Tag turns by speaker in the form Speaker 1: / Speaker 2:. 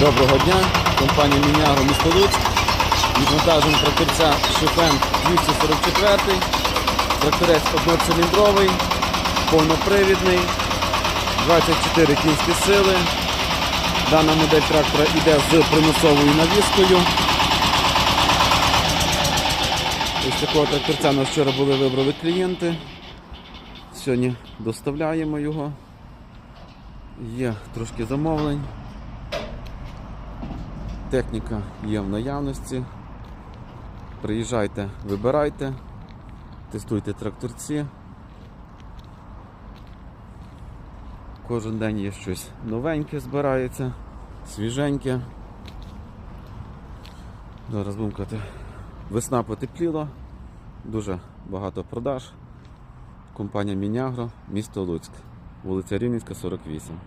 Speaker 1: Доброго дня, компанія Міняго місто Луцьк. Тракторця Шифен 244. Тракторець одноциліндровий, повнопривідний, 24 кінські сили. Дана модель трактора йде з примусовою навіскою. Ось такого тракторця нас вчора були вибрали клієнти. Сьогодні доставляємо його. Є трошки замовлень. Техніка є в наявності. Приїжджайте, вибирайте, тестуйте тракторці. Кожен день є щось новеньке збирається, свіженьке. Зараз будемо казати, весна потепліла, дуже багато продаж. Компанія Мінягро, місто Луцьк, вулиця Рівненська, 48.